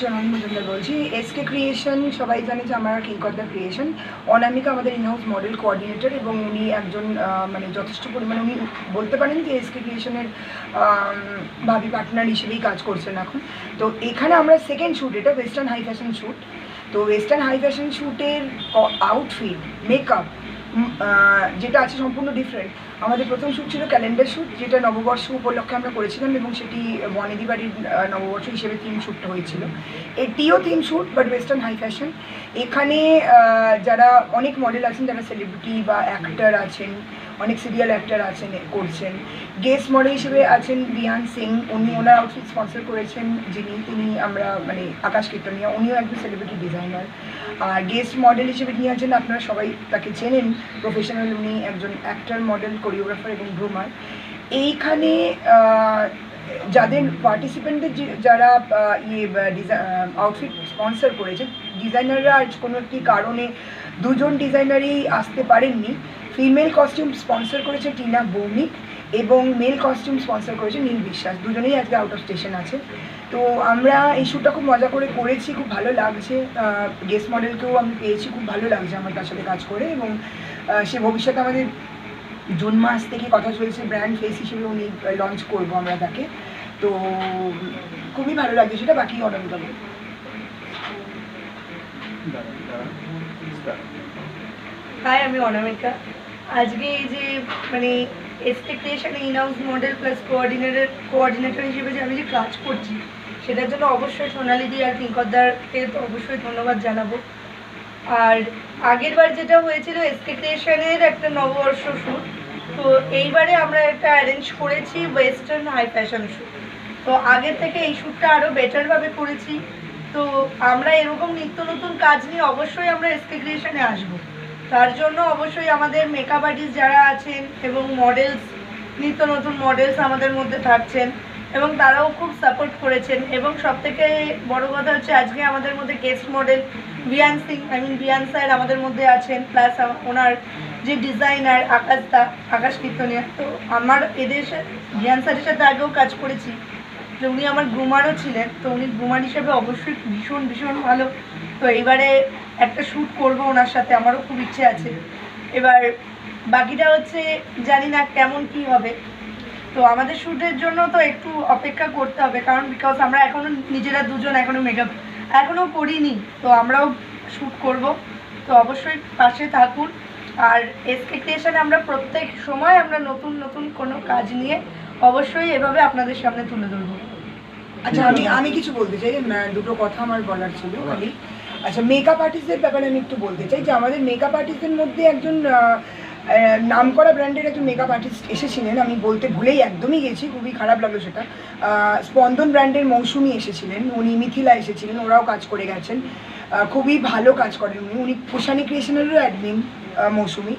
সোনালী মজুমদার বলছি। SK creation সবাই জানে যে আমার কিংকর্দার ক্রিয়েশন অনামিকা আমাদের ইনহাউস মডেল কোঅর্ডিনেটর এবং উনি একজন মানে যথেষ্ট পরিমাণে উনি বলতে পারেন যে এসকে ক্রিয়েশনের ভাবি পার্টনার হিসেবেই কাজ করছেন এখন। তো এখানে আমরা সেকেন্ড শ্যুট এটা ওয়েস্টার্ন হাই ফ্যাশন শ্যুট তো ওয়েস্টার্ন হাই ফ্যাশন শ্যুটের আউটফিট মেকআপ যেটা আছে সম্পূর্ণ ডিফারেন্ট আমাদের প্রথম শ্যুট ছিল ক্যালেন্ডার শ্যুট যেটা নববর্ষ উপলক্ষে আমরা করেছিলাম এবং সেটি বনেদি বাড়ির নববর্ষ হিসেবে থিম শ্যুটটা হয়েছিল। এটিও theme shoot but western high fashion এখানে যারা অনেক মডেল আছেন, যারা সেলিব্রিটি বা অ্যাক্টার আছেন, অনেক সিরিয়াল অ্যাক্টার আছেন, করছেন গেস্ট মডেল হিসেবে আছেন বিয়ান সিং। উনি ওনার আউটফিট স্পন্সর করেছেন, যিনি, তিনি আমরা মানে আকাশ কীর্তনিয়া। উনিও একজন সেলিব্রিটি ডিজাইনার আর গেস্ট মডেল হিসেবে নিয়ে আছেন, আপনারা সবাই তাকে চেনেন। প্রফেশনাল উনি একজন অ্যাক্টার মডেল কোরিওগ্রাফার এবং গ্রুমার এইখানে যাদের পার্টিসিপেন্টদের যারা ইয়ে আউটফিট স্পন্সর করেছে ডিজাইনাররা আজ কোনো একটি কারণে দুজন ডিজাইনারই আসতে পারেননি। ফিমেল কস্টিউম স্পন্সর করেছে টিনা ভৌমিক এবং মেল কস্টিউম স্পন্সর করেছে নীল বিশ্বাস। দুজনেই আজকে আউট অফ স্টেশন আছে। তো আমরা এই শ্যুটটা খুব মজা করে করেছি, খুব ভালো লাগছে। গেস্ট মডেলকেও আমি পেয়েছি, খুব ভালো লাগছে আমার তার সাথে কাজ করে এবং সে ভবিষ্যতে আমাদের জুন মাস থেকে কথা চলছে ব্র্যান্ড ফেস হিসেবে উনি লঞ্চ করব আমরা তাকে। তো, খুবই ভালো লাগছে সেটা, বাকি বলব। হাই আমি অনামিকা। আজকে এই যে মানে expectation in house model plus coordinator coordinator হিসেবে যে আমি যে কাজ করছি, সেটার জন্য অবশ্যই সোনালি দি আর কিঙ্করদারকে তো অবশ্যই ধন্যবাদ জানাব। আর আগের বার যেটা হয়েছিল এক্সপেকটেশনের একটা নববর্ষ শ্যুট তো এইবারে আমরা একটা অ্যারেঞ্জ করেছি ওয়েস্টার্ন হাই ফ্যাশন শ্যুট তো আগের থেকে এই শ্যুটটা আরও বেটারভাবে করেছি তো আমরা এরকম নিত্য নতুন কাজ নিয়ে অবশ্যই আমরা এসকে আসব। তার জন্য অবশ্যই আমাদের মেকআপ আর্টিস্ট যারা আছেন এবং মডেলস নিত্য নতুন মডেলস আমাদের মধ্যে থাকছেন এবং তারাও খুব সাপোর্ট করেছেন এবং সব থেকে বড় কথা হচ্ছে আজকে আমাদের মধ্যে guest model Beant Singh I mean Beant sir আমাদের মধ্যে আছেন প্লাস ওনার যে ডিজাইনার আকাশ দা আকাশ কীর্তনিয়া তো আমার এদের বিয়ান স্যারের সাথে আগেও কাজ করেছি। যে উনি আমার গ্রুমারও ছিলেন, তো উনি গ্রুমার হিসেবে অবশ্যই ভীষণ ভীষণ ভালো। তো এইবারে একটা শ্যুট করব ওনার সাথে, আমারও খুব ইচ্ছে আছে। এবার বাকিটা হচ্ছে জানি না কেমন কি হবে। তো আমাদের শ্যুটের জন্য তো একটু অপেক্ষা করতে হবে, কারণ বিকজ আমরা এখনও নিজেরা দুজন এখনও মেকআপ এখনও করিনি। তো আমরাও শ্যুট করব। তো অবশ্যই পাশে থাকুন। আর এক্সপেকটেশনে আমরা প্রত্যেক সময় আমরা নতুন নতুন কোনো কাজ নিয়ে অবশ্যই এভাবে আপনাদের সামনে তুলে ধরবো। আচ্ছা আমি আমি কিছু বলতে চাই দুটো কথা আমার বলার ছিল খালি। আচ্ছা মেকআপ আর্টিস্টদের ব্যাপারে আমি একটু বলতে চাই যে আমাদের মেকআপ আর্টিস্টদের মধ্যে একজন আহ, নামকরা ব্র্যান্ডের একজন মেকআপ আর্টিস্ট এসেছিলেন আমি বলতে ভুলেই একদমই গেছি খুবই খারাপ লাগল সেটা। স্পন্দন ব্র্যান্ডের মৌসুমি এসেছিলেন উনি মিথিলা এসেছিলেন ওরাও কাজ করে গেছেন খুবই ভালো কাজ করেন উনি। উনি কুশানি ক্রিয়েশনেরও অ্যাডমিন মৌসুমি।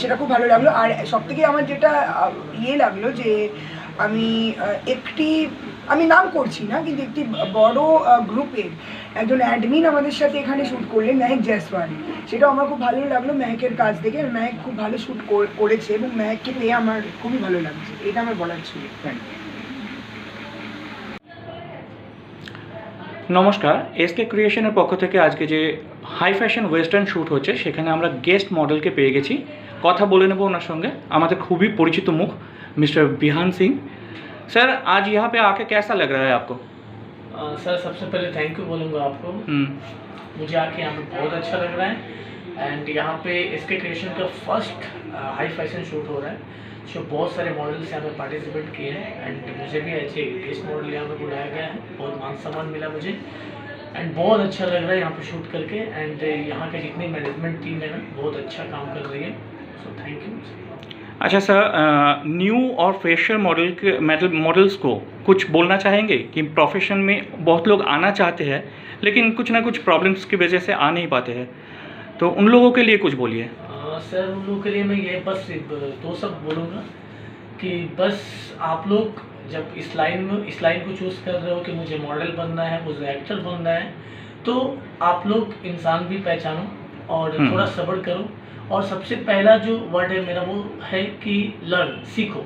সেটা খুব ভালো লাগল। আর সবথেকে আমার যেটা ইয়ে লাগল যে, আমি একটি, আমি নাম করছি না, কিন্তু একটি বড় গ্রুপের একজন অ্যাডমিন আমাদের সাথে এখানে শ্যুট করলেন, মেহেক জয়সওয়াল সেটা আমার খুব ভালো লাগল মেহেকের কাজ দেখে মেহেক খুব ভালো শ্যুট করেছে এবং মেহেককে পেয়ে আমার খুবই ভালো লাগছে। এটা আমার বলার ছিল। নমস্কার। এসকে ক্রিয়েশনের পক্ষ থেকে আজকে যে হাই ফ্যাশন ওয়েস্টার্ন শ্যুট হচ্ছে সেখানে আমরা গেস্ট মডেলকে পেয়ে গেছি কথা বলে নেব ওনার সঙ্গে আমাদের খুবই পরিচিত মুখ মিস্টার বিহান সিং सर आज यहाँ पे आके कैसा लग रहा है आपको अ, सर सबसे पहले थैंक यू बोलूँगा आपको हम्म, मुझे आके यहाँ पे बहुत अच्छा लग रहा है एंड यहाँ पे इसके क्रिएशन का फर्स्ट हाई फैशन शूट हो रहा है जो बहुत सारे मॉडल्स यहाँ पे पार्टिसिपेट किए हैं एंड मुझे भी अच्छे गेस्ट मॉडल यहाँ पे बुलाया गया है बहुत मान सम्मान मिला मुझे एंड बहुत अच्छा लग रहा है यहाँ पे शूट करके एंड यहाँ के जितनी मैनेजमेंट टीम है ना बहुत अच्छा काम कर रही है। सो थैंक यू अच्छा सर न्यू और फ्रेशर मॉडल के मेडल मॉडल्स को कुछ बोलना चाहेंगे? कि प्रोफेशन में बहुत लोग आना चाहते हैं लेकिन कुछ ना कुछ प्रॉब्लम्स की वजह से आ नहीं पाते हैं। तो उन लोगों के लिए कुछ बोलिए। सर उन लोगों के लिए मैं ये बस दो सब बोलूँगा। कि बस आप लोग जब इस लाइन में इस लाइन को चूज़ कर रहे हो कि मुझे मॉडल बनना है मुझे एक्टर बनना है तो आप लोग इंसान भी पहचानो और हम्म। थोड़ा सब्र करो। और सबसे पहला जो वर्ड है मेरा वो है कि लर्न सीखो।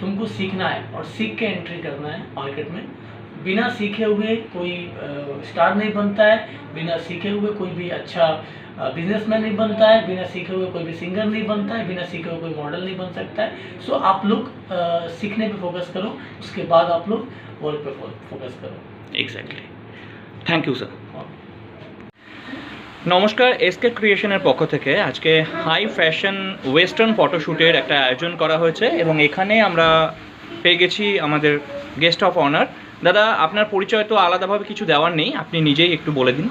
तुमको सीखना है और सीख के एंट्री करना है मार्केट में। बिना सीखे हुए कोई स्टार नहीं बनता है बिना सीखे हुए कोई भी अच्छा बिजनेसमैन नहीं बनता है बिना सीखे हुए कोई भी सिंगर नहीं बनता है बिना सीखे हुए कोई मॉडल नहीं बन सकता है सो आप लोग अ, सीखने पे फोकस करो उसके बाद आप लोग वर्क पे फोकस करो এক্স্যাক্টলি থ্যাংক ইউ স্যার নমস্কার এসকে ক্রিয়েশনের পক্ষ থেকে আজকে হাই ফ্যাশন ওয়েস্টার্ন ফটোশ্যুটের একটা আয়োজন করা হয়েছে এবং এখানে আমরা পেয়ে গেছি আমাদের গেস্ট অফ অনার দাদা আপনার পরিচয় তো আলাদাভাবে কিছু দেওয়ার নেই আপনি নিজেই একটু বলে দিন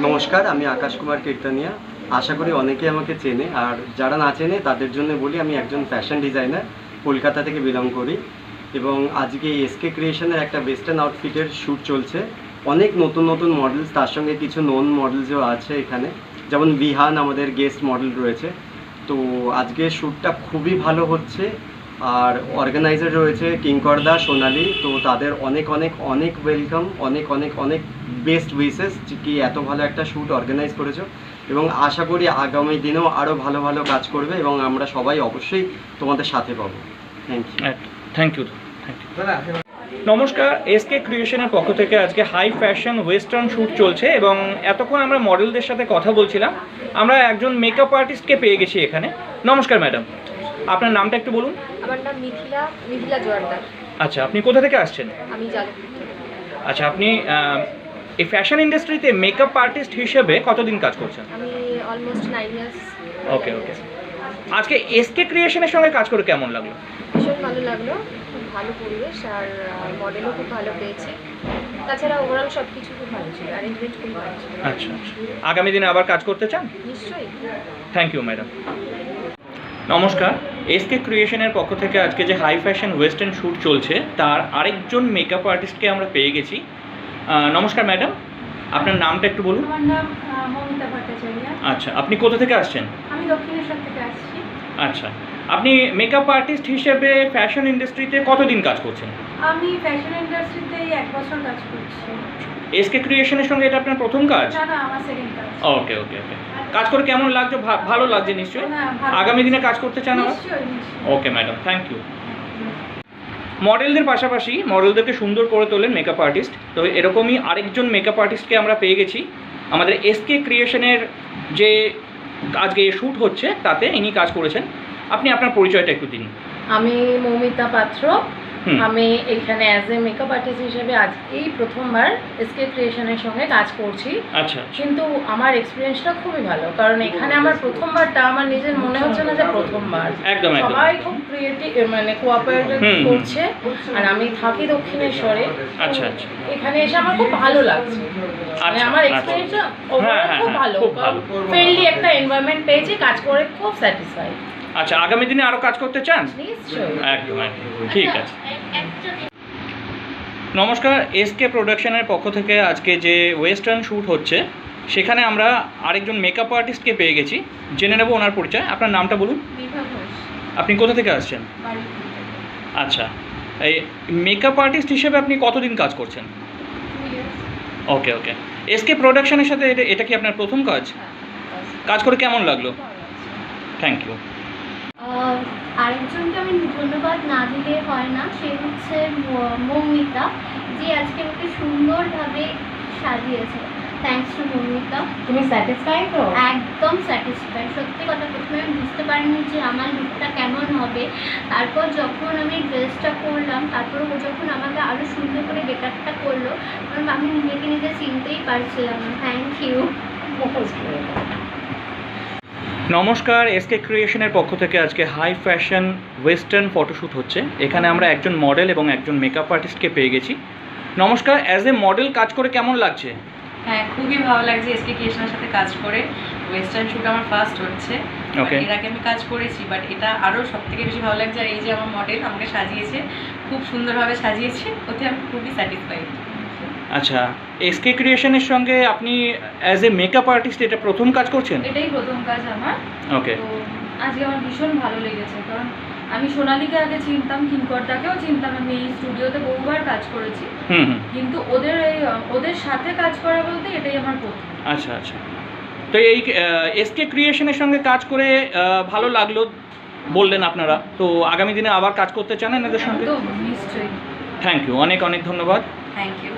নমস্কার, আমি আকাশ কুমার কীর্তনিয়া। আশা করি অনেকেই আমাকে চেনে, আর যারা না চেনে, তাদের জন্য বলি, আমি একজন ফ্যাশন ডিজাইনার কলকাতা থেকে বিলং করি। এবং আজকে এসকে ক্রিয়েশনের একটা ওয়েস্টার্ন আউটফিটের শ্যুট চলছে। অনেক নতুন নতুন মডেলস তার সঙ্গে কিছু নন মডেলসও আছে এখানে। যেমন বিহান, আমাদের গেস্ট মডেল রয়েছে। তো আজকে শ্যুটটা খুবই ভালো হচ্ছে। আর অর্গানাইজার রয়েছে কিঙ্করদা সোনালি তো তাদের অনেক অনেক অনেক ওয়েলকাম অনেক অনেক অনেক বেস্ট উইসেস কি এত ভালো একটা শ্যুট অর্গানাইজ করেছ। এবং আশা করি আগামী দিনেও আরও ভালো ভালো কাজ করবে এবং আমরা সবাই অবশ্যই তোমাদের সাথে পাবো। Thank you thank you thank you নমস্কার এসকে ক্রিয়েশনের পক্ষ থেকে আজকে হাই ফ্যাশন ওয়েস্টার্ন শ্যুট চলছে এবং এতক্ষণ আমরা মডেলদের সাথে কথা বলছিলাম। আমরা একজন মেকআপ আর্টিস্টকে পেয়ে গেছি এখানে। নমস্কার ম্যাডাম আপনার নামটা একটু বলুন। আমার নাম মিথিলা মিথিলা জোয়ারদার। আচ্ছা আপনি কোথা থেকে আসছেন? আমি যাদবপুর আচ্ছা আপনি এই ফ্যাশন ইন্ডাস্ট্রিতে মেকআপ আর্টিস্ট হিসেবে কতদিন কাজ করছেন? আমি almost nine years okay okay আজকে এসকে ক্রিয়েশনের সঙ্গে কাজ করে কেমন লাগল? ভীষণ ভালো লাগল খুব ভালো পরিবেশ আর মডেলও খুব ভালো পেয়েছি। তাছাড়া ওভারঅল সব কিছু খুব ভালো ছিল অ্যারেঞ্জমেন্ট খুব ভালো ছিল। আচ্ছা আচ্ছা। আগামী দিনে আবার কাজ করতে চান? নিশ্চয়ই। থ্যাংক ইউ ম্যাডাম নমস্কার এসকে ক্রিয়েশনের পক্ষ থেকে আজকে যে হাই ফ্যাশন ওয়েস্টার্ন শ্যুট চলছে তার আরেকজন মেকআপ আর্টিস্টকে আমরা পেয়ে গেছি। নমস্কার ম্যাডাম আপনার নামটা একটু বলুন। আমার নাম মমিতা ভট্টাচার্য। আচ্ছা আপনি কোথা থেকে আসছেন? আমি দক্ষিণেশ্বর থেকে আসছি। আচ্ছা আপনি মেকআপ আর্টিস্ট হিসেবে ফ্যাশন ইন্ডাস্ট্রিতে কতদিন কাজ করছেন? আমি ফ্যাশন ইন্ডাস্ট্রিতে এক বছর কাজ করছি। এসকে ক্রিয়েশনের সঙ্গে এটা আপনার প্রথম কাজ? না না আমার সেকেন্ড কাজ। ওকে ওকে ওকে কাজ করে কেমন লাগছে? ভা- ভালো লাগছে নিশ্চয়ই? আগামী দিনে কাজ করতে চান আবার? নিশ্চয়ই ওকে ম্যাডাম থ্যাংক ইউ মডেলদের পাশাপাশি মডেলদেরকে সুন্দর করে তোলেন মেকআপ আর্টিস্ট তো এরকমই আরেকজন মেকআপ আর্টিস্টকে আমরা পেয়ে গেছি। আমাদের এসকে ক্রিয়েশনের যে আজকে শ্যুট হচ্ছে তাতে ইনি কাজ করেছেন। আপনি আপনার পরিচয়টা একটু দিন। আমি মৌমিতা পাত্র। আমি এখানে অ্যাজ এ মেকআপ আর্টিস্ট হিসেবে আজ এই প্রথমবার এসকে ক্রিয়েশনের সঙ্গে কাজ করছি। আচ্ছা। কিন্তু আমার এক্সপিরিয়েন্সটা খুবই ভালো কারণ এখানে আমার প্রথমবারটা আমার নিজের মনে হচ্ছে না যে প্রথমবার। একদম একদম। সবাই খুব ক্রিয়েটিভ মানে কোঅপারেটিভ। করছে আর আমি থাকি দক্ষিণেশ্বরে। আচ্ছা, আচ্ছা। এখানে এসে আমার খুব ভালো লাগছে। মানে আচ্ছা, আমার আচ্ছা। এক্সপিরিয়েন্সটা হ্যাঁ, হ্যাঁ, খুব হ্যাঁ, ভালো। খুব ভালো। ফ্রেন্ডলি একটা এনভায়রনমেন্ট পেয়েছি কাজ করে খুব স্যাটিসফাইড আচ্ছা আগামী দিনে আরও কাজ করতে চান? একদম একদম। ঠিক আছে। নমস্কার এসকে প্রোডাকশনের পক্ষ থেকে আজকে যে ওয়েস্টার্ন শ্যুট হচ্ছে সেখানে আমরা আরেকজন মেকআপ আর্টিস্টকে পেয়ে গেছি। জেনে নেব ওনার পরিচয়। আপনার নামটা বলুন। আপনি কোথা থেকে আসছেন? আচ্ছা। এই মেকআপ আর্টিস্ট হিসেবে আপনি কতদিন কাজ করছেন? ওকে ওকে। এসকে প্রোডাকশনের সাথে এটা এটা কি আপনার প্রথম কাজ? কাজ করে কেমন লাগল? থ্যাংক ইউ আরেকজনকে আমি ধন্যবাদ না দিলে হয় না সে হচ্ছে মৌমিতা যে আজকে আমাকে সুন্দরভাবে সাজিয়েছে। Thanks to Moumita. তুমি স্যাটিসফাই তো? একদম স্যাটিসফাই সত্যি কথা প্রথমে আমি বুঝতে পারিনি যে আমার লুকটা কেমন হবে। তারপর যখন আমি ড্রেসটা করলাম তারপর ও যখন আমাকে আরও সুন্দর করে গেট আপটা করল আমি নিজেকে নিজে চিনতেই পারছিলাম না। থ্যাংক ইউ নমস্কার এসকে ক্রিয়েশনের পক্ষ থেকে আজকে হাই ফ্যাশন ওয়েস্টার্ন ফটোশ্যুট হচ্ছে। এখানে আমরা একজন মডেল এবং একজন মেকআপ আর্টিস্টকে পেয়ে গেছি। নমস্কার অ্যাজ এ মডেল কাজ করে কেমন লাগছে? হ্যাঁ খুবই ভালো লাগছে এসকে ক্রিয়েশনের সাথে কাজ করে। ওয়েস্টার্ন শ্যুট আমার ফার্স্ট হচ্ছে. এর আগে আমি কাজ করেছি বাট এটা আরও সব থেকে বেশি ভালো লাগছে। আর এই যে আমার মডেল আমাকে সাজিয়েছে খুব সুন্দরভাবে সাজিয়েছে ওতে আমি খুবই স্যাটিসফাইড আচ্ছা এসকে ক্রিয়েশনের সঙ্গে আপনি অ্যাজ এ মেকআপ আর্টিস্ট এটা প্রথম কাজ করছেন? এটাই প্রথম কাজ আমার। ওকে তো আজকে আমার ভীষণ ভালো লেগেছে কারণ আমি সোনালীকে আগে চিনতাম কিঙ্করদাকেও চিনতাম। আমি এই স্টুডিওতে বহুবার কাজ করেছি। কিন্তু ওদের এই ওদের সাথে কাজ করা বলতে এটাই আমার প্রথম। আচ্ছা আচ্ছা। তো এই এসকে ক্রিয়েশনের সঙ্গে কাজ করে ভালো লাগল বললেন আপনারা। তো আগামী দিনে আবার কাজ করতে চান এনাদের সঙ্গে? তো নিশ্চয়ই। থ্যাংক ইউ অনেক অনেক ধন্যবাদ। Thank you